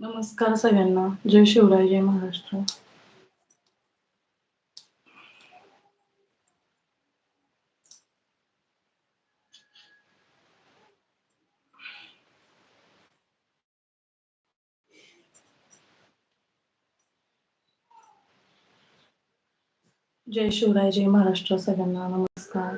नमस्कार सगळ्यांना. जय शिवराय जय महाराष्ट्र. जय शिवराय जय महाराष्ट्र सगळ्यांना. नमस्कार.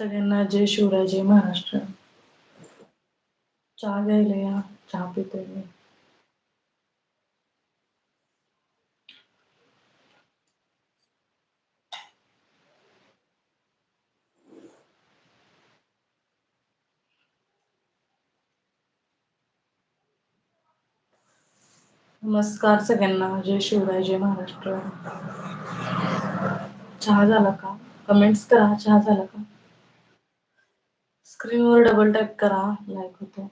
सगळ्यांना जय शिवराय, जय महाराष्ट्र। चहा घ्यायला या चहा मी नमस्कार सगळ्यांना जय शिवराय, जय महाराष्ट्र। चहा झाला का? कमेंट्स करा, चहा झाला का? स्क्रीनवर डबल टॅप करा लाईक होते.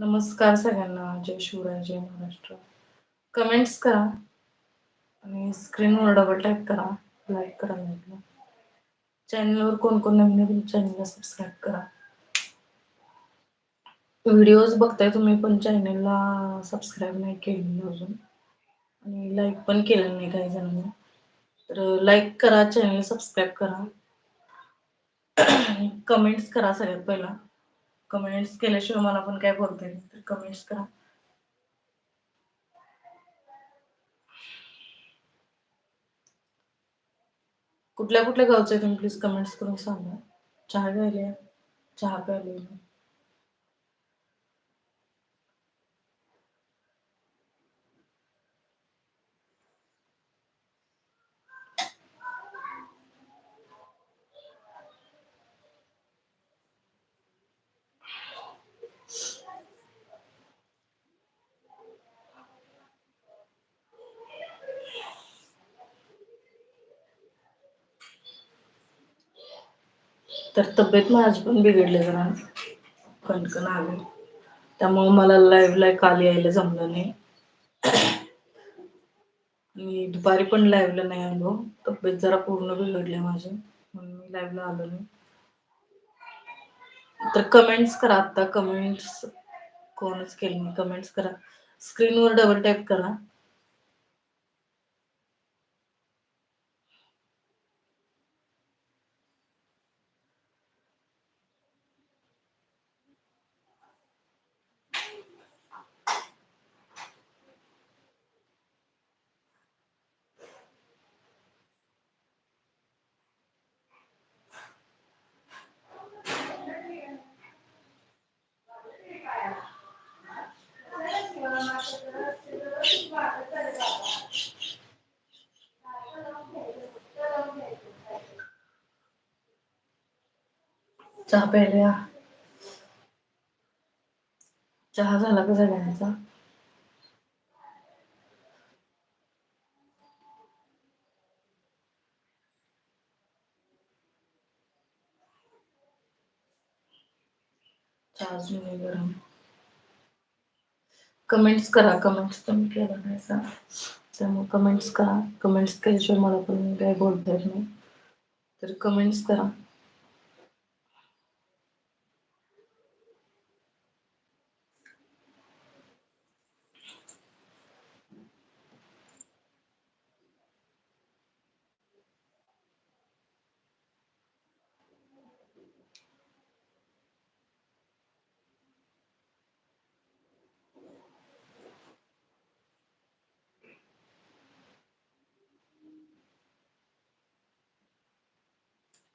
नमस्कार सगळ्यांना. जय शिवराय जय महाराष्ट्र. कमेंट्स करा आणि स्क्रीनवर डबल टॅप करा. लाईक करा लाईकला चॅनलवर कोण कोण नवीन चॅनलला सबस्क्राईब करा. व्हिडिओज बघताय तुम्ही पण चॅनलला सबस्क्राईब नाही केली अजून. आणि लाईक पण केलं नाही काही जणांनी. तर लाईक करा चॅनल सबस्क्राईब करा. कमेंट्स करा सगळ्यात पहिला. कमेंट्स केल्याशिवाय मला पण काय बोलता येईल तर कमेंट्स करा. कुठल्या कुठल्या गावचं आहे तुम्ही? प्लीज कमेंट्स करून सांगा. चहा घ्यायला चहा प्यायला तर तब्येत माझी पण बिघडली जरा. कणकण आली. त्यामुळं मला लाईव्ह काल यायला जमलं नाही. मी दुपारी पण लाईवला नाही आलो. तब्येत जरा पूर्ण बिघडली माझी. म्हणून मी लाईव्हला आलो नाही. तर कमेंट्स करा आता. कमेंट्स कोणच केले नाही. कमेंट्स करा. स्क्रीनवर डबल टॅप करा चहा प्यायला या चहा झाला का सगळ्यांचा चार्ज नाही गरम. कमेंट्स करा कमेंट्स तुम्ही केलं नाहीसा त्यामुळे कमेंट्स करा. कमेंट्स केल्याशिवाय मला पण काही बोलता येत नाही. तर कमेंट्स करा.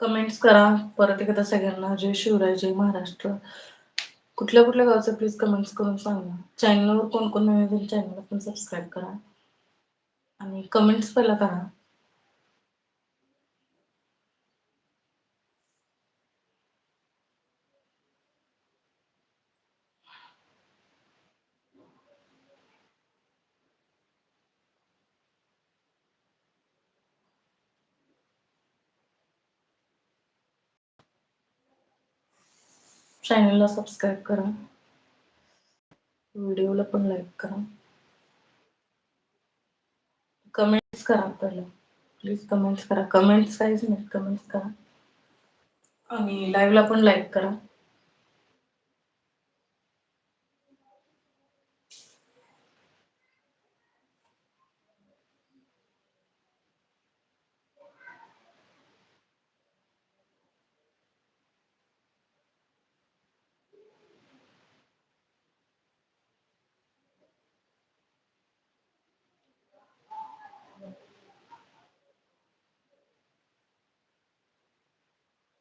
कमेंट्स करा. परत एकदा सगळ्यांना जय शिवराय जय महाराष्ट्र. कुठल्या कुठल्या गावचं प्लीज कमेंट्स करून सांगा. चॅनलवर कोण कोण नवीन चॅनल पण सबस्क्राईब करा. आणि कमेंट्स पहिला करा. चॅनलला सबस्क्राईब करा. व्हिडिओला पण लाईक करा. कमेंट्स करा पहिला प्लीज कमेंट्स करा. कमेंट्स काहीच नाही कमेंट्स करा. आणि लाईव्हला पण लाईक करा.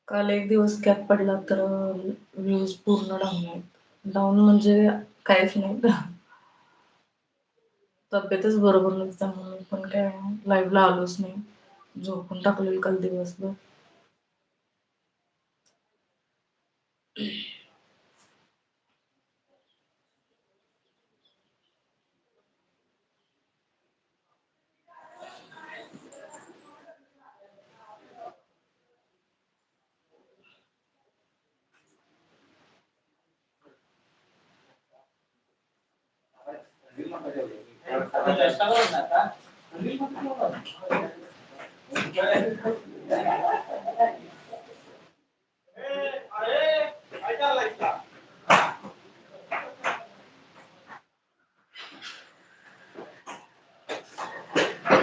काल एक दिवस गॅप पडला तर व्ह्यूज पूर्ण डाऊन आहेत. डाऊन म्हणजे काहीच नाही. तब्येतच बरोबर नव्हती त्यामुळे पण काय लाईव्ह ला आलोच नाही. झोपून टाकलेल काल दिवसभर.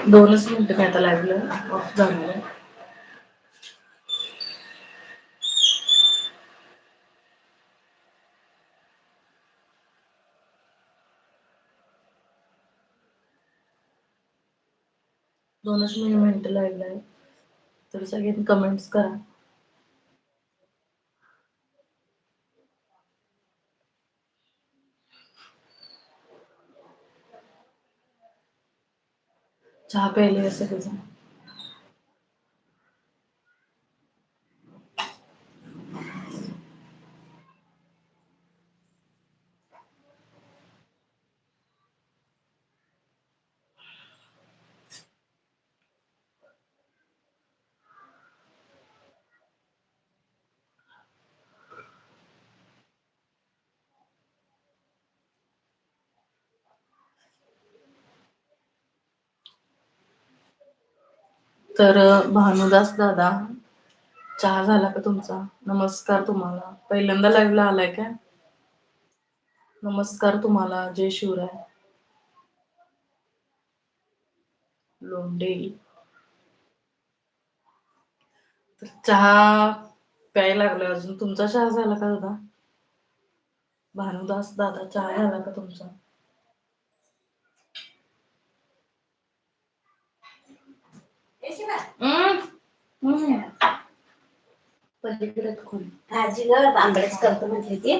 दोनच मिनिटं काय आता लागलं ऑफ जाणार आहे मिनिट लागलाय. तर सगळ्यांनी कमेंट्स करा. चहा प्यायले सगळेजण. तर भानुदास दादा चहा झाला का तुमचा? नमस्कार तुम्हाला. पहिल्यांदा लाईव्हला आलाय का नमस्कार तुम्हाला जय शिवराय. लोंडे तर चहा प्यायला लागला अजून. तुमचा चहा झाला का दादा? भानुदास दादा चहा झाला का तुमचा? पलीकडे ग करतो म्हटली ती.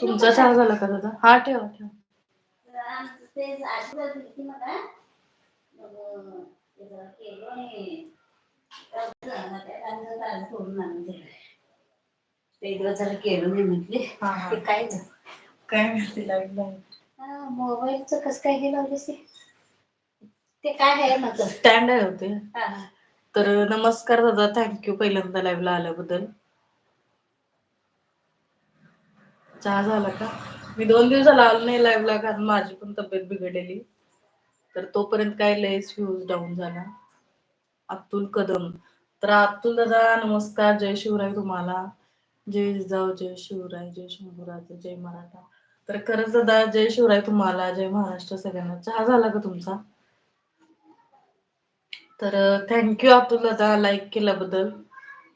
तुमचा चहा झाला का दादा? हा ठेवा ठेवा. ते जरा केलं नाही म्हटली. ते काय? काय माहिती मोबाईलचं कसं काय हे लावलीस ते? काय आहे माझं? स्टँड आहे होते. हा. तर नमस्कार दादा थँक्यू पहिल्यांदा लाईव्ह ला आल्याबद्दल. चहा झाला का? मी दोन दिवस झाला आलो नाही लाईव्हला कारण माझी पण तब्येत बिघडलेली तर तोपर्यंत काय लयच फ्यूज डाऊन झाला. अतुल कदम. तर अतुल दादा नमस्कार जय शिवराय तुम्हाला. जय जिजाऊ जय शिवराय जय शंभूराज जय मराठा. तर खरंच दादा जय शिवराय तुम्हाला जय महाराष्ट्र सगळ्यांना. चहा झाला का तुमचा? तर थँक्यू अतुल दादा लाईक केल्याबद्दल.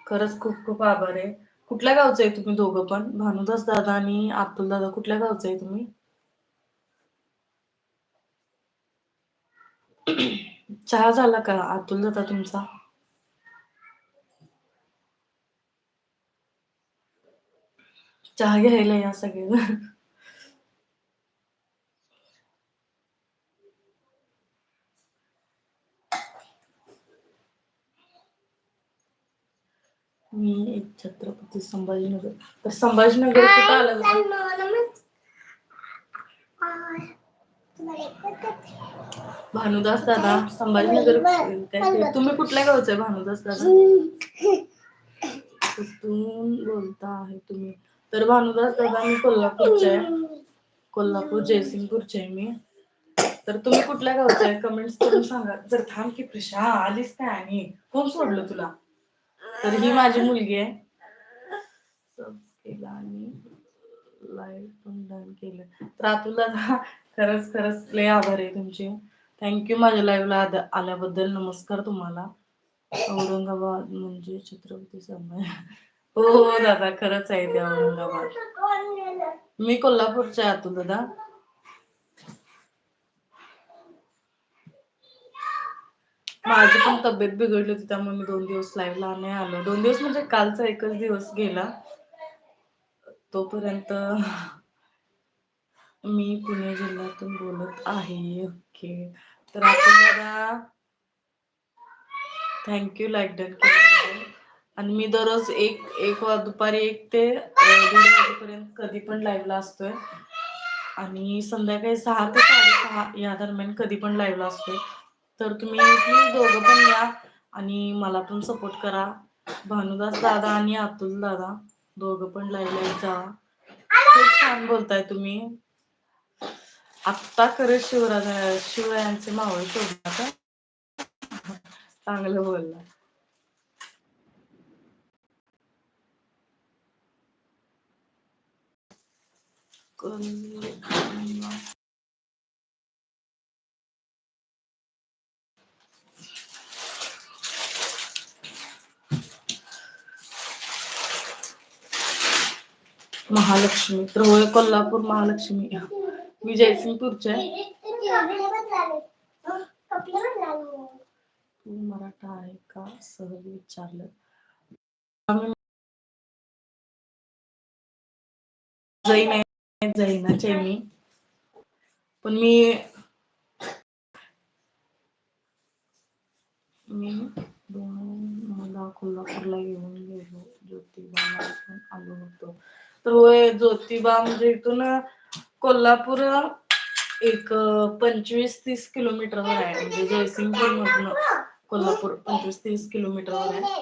खरंच खूप खूप आभार आहे. कुठल्या गावचं आहे तुम्ही दोघं पण? भानुदास दादा आणि अतुल दादा कुठल्या गावचं आहे तुम्ही? चहा झाला का? अतुल दादा तुमचा? चहा घ्यायला या सगळेजण मी एक छत्रपती संभाजीनगर. तर संभाजीनगर कुठं आलं? भानुदास दादा संभाजीनगर काय तुम्ही कुठल्या गावचं आहे भानुदास दादा? कुठून बोलता आहे तुम्ही. तर भानुदास दादा मी कोल्हापूरचे आहे. कोल्हापूर जयसिंगपूरचे आहे मी. तर तुम्ही कुठल्या गावचे आहे? कमेंट्स करून सांगा. जर थांब की प्रशा आलीस काय आणि कोण सोडलं तुला? तर ही माझी मुलगी आहे. सब केला आणि लाईव्ह पण डन केलं. तर आतुला दादा खरंच खरंच लय आभार आहे तुमचे. थँक्यू माझ्या लाईव्हला आल्याबद्दल. नमस्कार तुम्हाला. औरंगाबाद म्हणजे छत्रपती संभाजी. हो हो दादा खरंच आहे ते औरंगाबाद. मी कोल्हापूरच्या आतू दादा. माझी पण तब्येत बिघडली होती त्यामुळे मी दोन दिवस लाईव्हला नाही आलो. दोन दिवस म्हणजे कालचा एकच दिवस गेला. तोपर्यंत मी पुणे जिल्ह्यातून बोलत आहे. ओके. तर आपण दादा थँक्यू लाईक डन केल्याबद्दल. आणि मी दररोज एक एक वा दुपारी एक ते दीड वाजेपर्यंत कधी पण लाईव्हला असतोय. आणि संध्याकाळी सहा ते साडेसहा या दरम्यान कधी पण लाईव्हला असतोय. तर तुम्ही प्लीज दोघं पण या आणि मला पण सपोर्ट करा. भानुदास दादा आणि अतुल दादा दोघं पण लाईव्ह जा. खूप छान बोलताय तुम्ही. आत्ता खरं शिवराज शिवरायांचे मावळ शोधला का? चांगलं बोलला. कल महालक्ष्मी तर कोल्हापूर महालक्ष्मी. मी जयसिंगपूरचे तू मराठा आहे का? सहज विचारलं. जैन आहे जैनाचे आहे मी. पण मी मी दोन मला कोल्हापूरला येऊन गेलो ज्योतिबा आलो होतो. होय ज्योतिबा म्हणजे इथून कोल्हापूर एक पंचवीस तीस किलोमीटरवर आहे. म्हणजे जयसिंगपूर मधून कोल्हापूर पंचवीस तीस किलोमीटरवर आहे.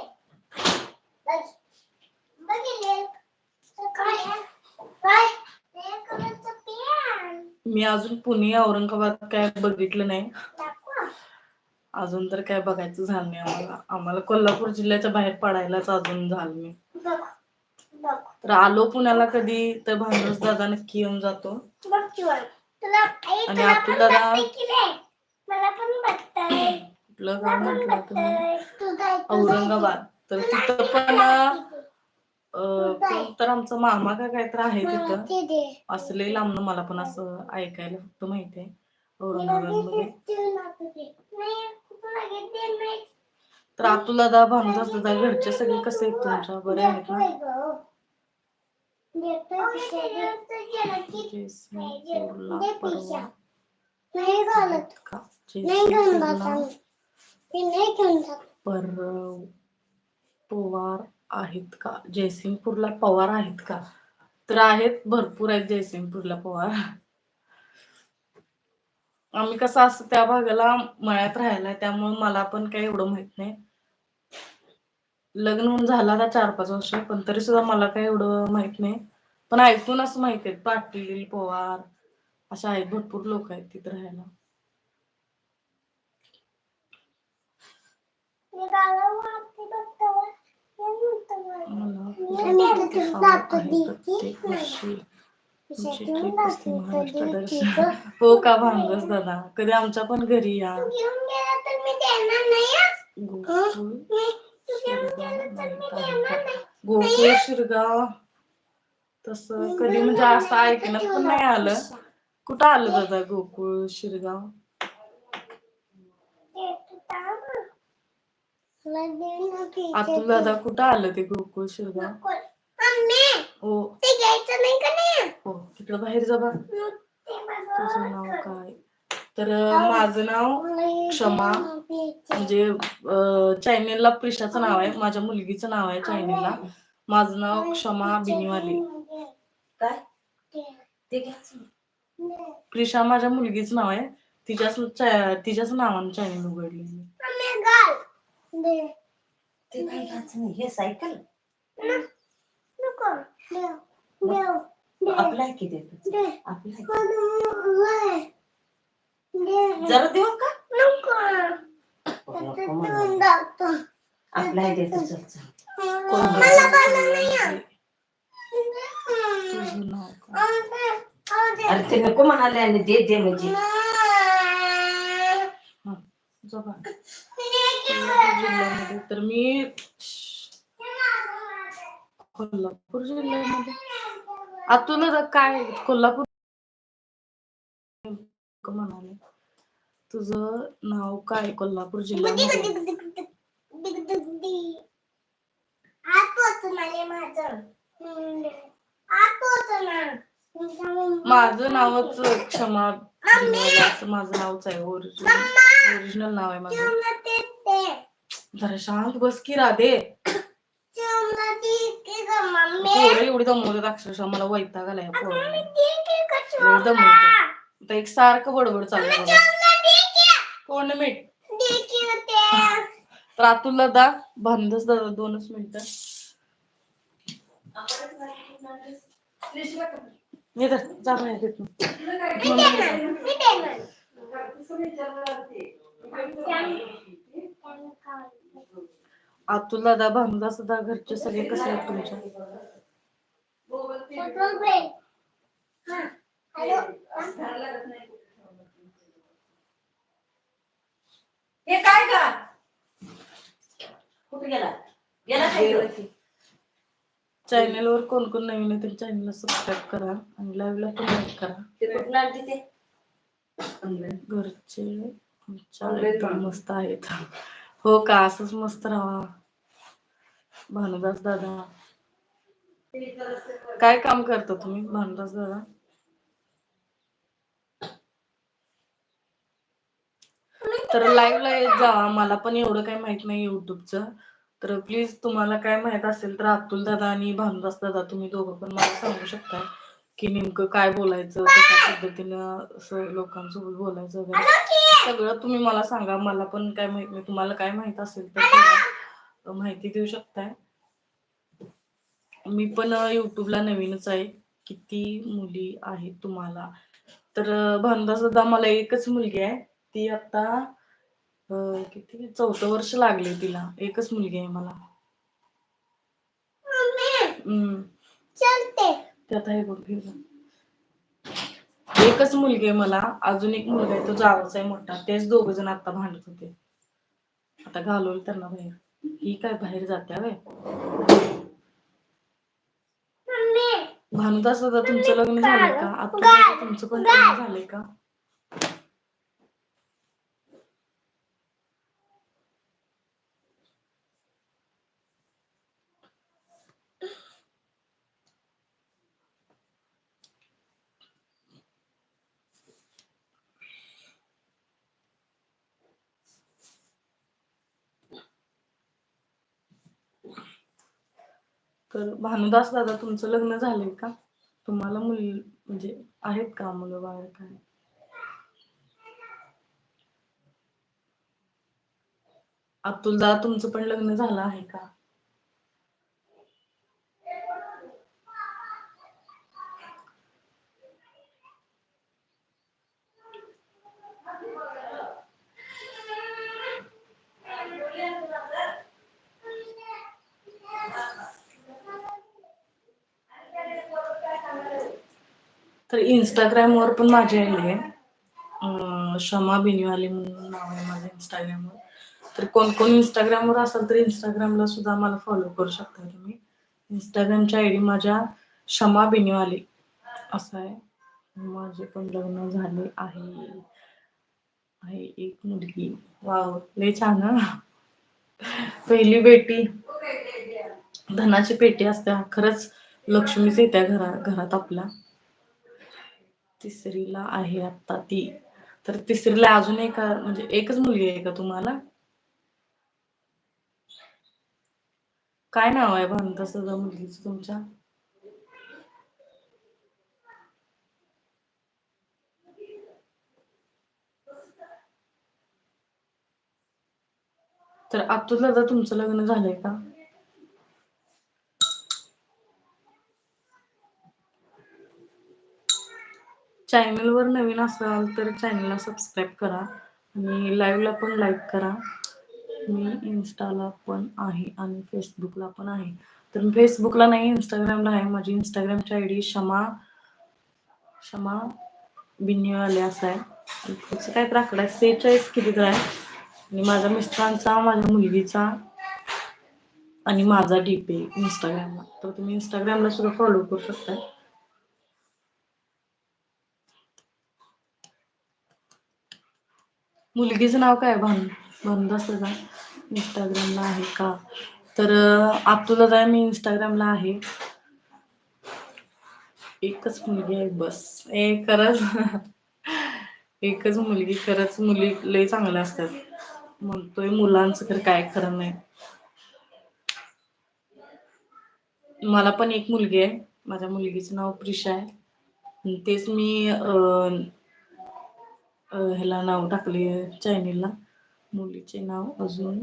मी अजून पुणे औरंगाबाद काय बघितलं नाही. अजून तर काय बघायचं झालं नाही आम्हाला. आम्हाला कोल्हापूर जिल्ह्याच्या बाहेर पडायलाच अजून झालं नाही. तर आलो पुण्याला कधी तर भांडूस दादा नक्की येऊन जातो. आणि अतुल दादा कुठलं गाव म्हटलं तुम्ही औरंगाबाद. तर तिथं पण तर आमचा मामा का काय तर आहे तिथं. असले लांबनं मला पण असं ऐकायला फक्त माहिती आहे औरंगाबादमध्ये. तर अतुल दादा भानुदास दादा घरचे सगळे कसे आहेत तुमच्या? बरे आहेत ना जयसिंगपूरला परवा आहेत का जयसिंगपूरला परव पवार आहेत का? जयसिंगपूरला पवार आहेत का? तर आहेत भरपूर आहेत जयसिंगपूरला पवार. आम्ही कसं असं त्या भागाला मळ्यात राहायला त्यामुळे मला पण काही एवढं माहीत नाही. लग्न होऊन झाला आता चार पाच वर्ष पण तरी सुद्धा मला काही एवढं माहीत नाही. पण ऐकून असं माहिती आहेत पाटील पवार अशा आहेत भरपूर लोक आहेत तिथे राहायला. हो का भांगस दादा? कधी आमच्या पण घरी या. गोकुळ शिरगाव तस कधी म्हणजे असं ऐकण्यात पण नाही आलं. कुठं आलं दादा गोकुळ शिरगाव? ते तू थांब. तुला देणार की अतुल दादा कुठं आलं ते गोकुळ शिरगाव? हो. हो तिकडं बाहेर जा तुझं नाव. काय? तर माझं नाव क्षमा. म्हणजे चॅनेलला प्रिशाचं नाव आहे माझ्या मुलगीचं नाव आहे चॅनेलला माझं नाव क्षमा बिनिवाले काय ते. प्रिशा माझ्या मुलगीचं नाव आहे तिच्याच तिच्याच नावानं चॅनेल उघडले हे सायकल. आपलं आहे की ते दे. आपलं. जरा देऊ का. आपलं आहे चल चल. मला नाही अरे ते नको म्हणाले आणि दे दे म्हणजे. कोल्हापूर जिल्ह्यामध्ये तर मी कोल्हापूर जिल्ह्यामध्ये. अतुल काय कोल्हापूर म्हणाले? तुझं नाव काय कोल्हापूर जिल्ह्यामध्ये? माझं. नावच क्षमा असं माझं नावच आहे ओरिजिनल ओरिजिनल नाव आहे माझं. जरा शांत बस की राधे. पोरं एवढी दमवतात अक्षरशः. मला वैताग आलाय. एवढं दमवतात. आता एक सारखं बडबड चालू आहे. कोण मीठ तर अतुल दादा भानदस दादा दोनच मिनिटं. अतुल दादा भानदास दादा घरचे सगळे कसे आहेत तुमच्या हे काय का? कुठे गेला? गेला? चॅनल वर कोण कोण नवीन आहे चॅनलला सबस्क्राईब करा आणि लाईव्ह ला पण लाईक करा. ते कुठून आणते ते? घरचे एकदम मस्त आहेत. हो का? असंच मस्त राहा. भानुदास दादा. काय काम करता तुम्ही भानुदास दादा? तर लाईव्हला येत जा. मला पण एवढं काही माहीत नाही युट्यूबचं. तर प्लीज तुम्हाला काय माहीत असेल तर अतुल दादा आणि भानुदास दादा तुम्ही दोघं पण मला सांगू शकता की नेमकं काय बोलायचं कशा पद्धतीनं असं लोकांसोबत बोलायचं वगैरे. सगळं तुम्ही मला सांगा. मला पण काय माहीत नाही. तुम्हाला काय माहीत असेल तर माहिती देऊ शकताय. मी पण युट्यूबला नवीनच आहे. किती मुली आहेत तुम्हाला. तर भानुदास दादा मला एकच मुलगी आहे. ती आता अं, किती? चौथं वर्ष लागले तिला. एकच मुलगी आहे मला. हम्म. हे बघ हे बघ. एकच मुलगी आहे मला. अजून एक मुलगा आहे तो जावच आहे मोठा. तेच दोघ जण आता भांडत होते. आता घालवलं त्यांना बाहेर. ही काय बाहेर जात्या व्हय भानुदास दादा तुमचं लग्न झालंय का? आता तुमचं पण लग्न झालंय का? तर भानुदास दादा तुमचं लग्न झालंय का? तुम्हाला मुल म्हणजे आहेत का मुलं बाळ काय? अब्दुल दादा तुमचं पण लग्न झालं आहे का? तर इंस्टाग्रामवर पण माझी आयडी आहे. अं, क्षमा बिनिवाले म्हणून नाव आहे माझं इंस्टाग्रामवर तर कोण कोण इंस्टाग्रामवर असाल तर इंस्टाग्रामला सुद्धा मला फॉलो करू शकता तुम्ही. इंस्टाग्रामची आयडी माझ्या क्षमा बिनिवाले. असं आहे. माझे पण लग्न झाले आहे. आहे एक मुलगी. वाव लय छान हं. पहिली बेटी. धनाची पेटी असत्या खरंच लक्ष्मीच येत्या घरा घरात आपल्या. तिसरीला आहे आता ती. तर तिसरीला अजून एक म्हणजे एकच मुलगी आहे का तुम्हाला? काय नाव आहे भानता सगळं मुलगीच तुमच्या? तर अतुल दादा तुमचं लग्न झालंय का? चॅनलवर नवीन असाल तर चॅनलला सबस्क्राईब करा आणि लाईव्हला पण लाईक करा. मी इन्स्टाला पण आहे आणि फेसबुकला पण आहे. तर फेसबुकला नाही इंस्टाग्रामला आहे. माझी इंस्टाग्रामची आय डी क्षमा क्षमा बिन्नीवाले असं आहे. आणि पुढचं काय तर आहे सेहेचाळीस किती आहे? आणि माझ्या मिस्टरांचा माझ्या मुलगीचा आणि माझा डीपी इंस्टाग्रामला तर तुम्ही इंस्टाग्रामला सुद्धा फॉलो करू शकता मुलगीचं नाव काय? भान भानुदा सदा इंस्टाग्रामला आहे का? तर अब्दुलदा मी इंस्टाग्रामला आहे. एकच मुलगी आहे बस. ए खरंच. एकच मुलगी खरंच. मुली लय चांगल्या असतात. म्हणतोय मुलांचं तर काय खरं नाही. मला पण एक मुलगी आहे. माझ्या मुलगीचं नाव प्रिशा आहे. तेच मी ह्याला नाव टाकले चॅनेलला मुलीचे नाव अजून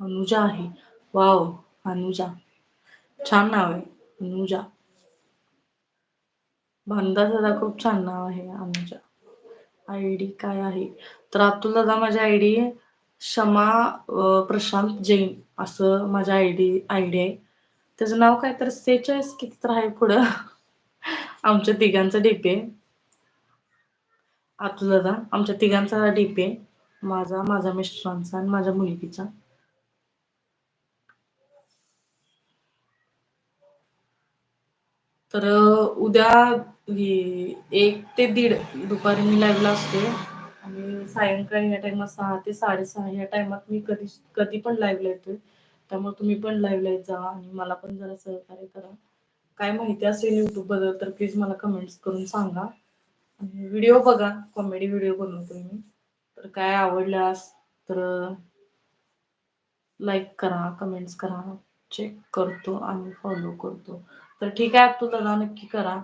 अनुजा आहे. वाव अनुजा. छान नाव आहे अनुजा. भानुदा दादा खूप छान नाव आहे अनुजा. आय डी काय आहे? तर अतुल दादा माझी आय डी क्षमा प्रशांत जैन असं माझ्या आय डी आय डी आहे. त्याचं नाव काय तर सेहेचाळीस किती तर आहे पुढं. आमच्या तिघांचं डीपी आहे. अतुल दादा आमच्या तिघांचा डीपी आहे. माझा माझा मिस्टरांचा आणि माझ्या मुलगीचा. तर उद्या एक ते दीड दुपारी मी लाईव्हला असते. आणि सायंकाळी या टायमात सहा ते साडेसहा या टायमात मी कधी कधी पण लाईव्हला येतोय. त्यामुळे तुम्ही पण लाईव्हला येत जा आणि मला पण जरा सहकार्य करा. काय माहिती असेल युट्यूबबद्दल तर प्लीज मला कमेंट्स करून सांगा. व्हिडिओ बघा कॉमेडी व्हिडिओ बनवतो मी. तर काय आवडल्यास तर लाईक करा कमेंट्स करा चेक करतो आणि फॉलो करतो. तर ठीक आहे तू दादा नक्की करा.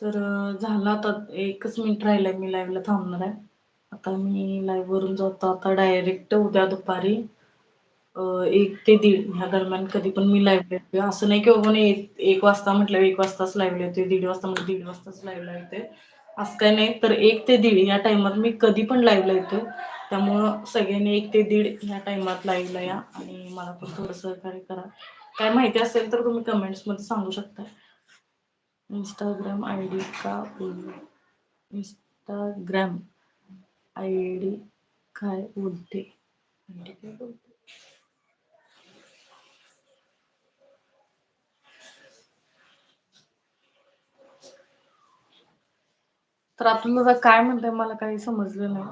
तर झालं आता एकच मिनिट राहिलंय मी लाईव्हला थांबणार आहे. आता मी लाईव्ह वरून जातो. आता डायरेक्ट उद्या दुपारी एक ते दीड ह्या दरम्यान कधी पण मी लाईव्ह येते असं नाही की बाबा नाही एक एक वाजता म्हटलं एक वाजताच लाईव्ह येते दीड वाजता म्हटलं दीड वाजताच लाईव्हला येते असं काही नाही. तर एक ते दीड या टायमात मी कधी पण लाईव्हला येतो त्यामुळं सगळ्यांनी एक ते दीड ह्या टायमात लाईव्हला या आणि मला पण थोडं सहकार्य करा. काय माहिती असेल तर तुम्ही कमेंट्समध्ये सांगू शकता. इंस्टाग्राम आय डी का इंस्टाग्राम आय डी काय बोलते? काय बोलते? तर आपण दादा काय म्हणताय? मला काही समजलं नाही.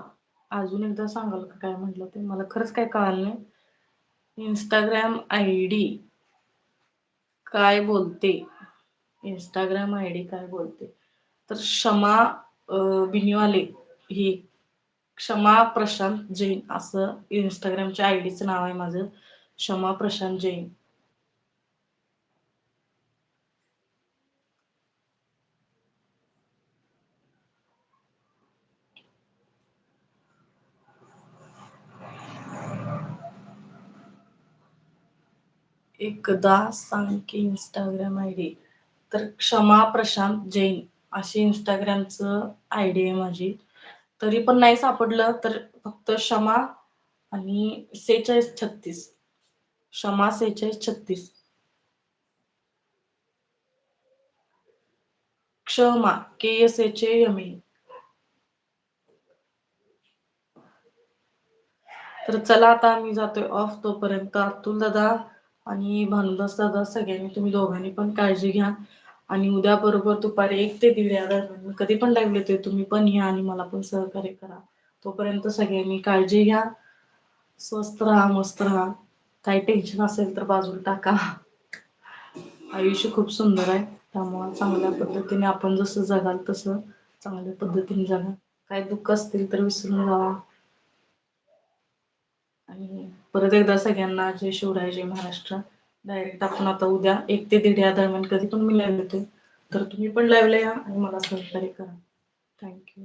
अजून एकदा सांगाल का काय म्हटलं ते? मला खरंच काय कळालं नाही. इंस्टाग्राम आय डी काय बोलते? इंस्टाग्राम आय डी काय बोलते. तर क्षमा अं, बिनिवाले ही क्षमा प्रशांत जैन असं इंस्टाग्रामच्या आय डीचं नाव आहे माझं. क्षमा प्रशांत जैन. एकदा सांग की इंस्टाग्राम आय डी तर क्षमा प्रशांत जैन अशी इंस्टाग्रामचं आय डी आहे माझी. तरी पण नाही सापडलं तर फक्त क्षमा आणि सेहेचाळीस छत्तीस. क्षमा सेहेचाळीस छत्तीस. Kshama K S H M A. तर चला आता आम्ही जातोय ऑफ तोपर्यंत. अतुल दादा आणि भानुदास दादा सगळ्यांनी तुम्ही दोघांनी पण काळजी घ्या. आणि उद्या बरोबर दुपारी एक ते दीड या दरम्यान कधी पण लागले ते तुम्ही पण या आणि मला पण सहकार्य करा. तोपर्यंत सगळ्यांनी काळजी घ्या. स्वस्त राहा मस्त राहा. काही टेन्शन असेल तर बाजूला टाका. आयुष्य खूप सुंदर आहे. त्यामुळं चांगल्या पद्धतीने आपण जसं जगाल तसं चांगल्या पद्धतीने जगा. काय दुःख असतील तर विसरून जावा. आणि परत एकदा सगळ्यांना जय शिवराय जय महाराष्ट्र. डायरेक्ट आपण आता उद्या एक ते दीड या दरम्यान कधी पण मी लाईव्ह येते तर तुम्ही पण लाईव्हला या आणि मला सहकार्य करा. थँक्यू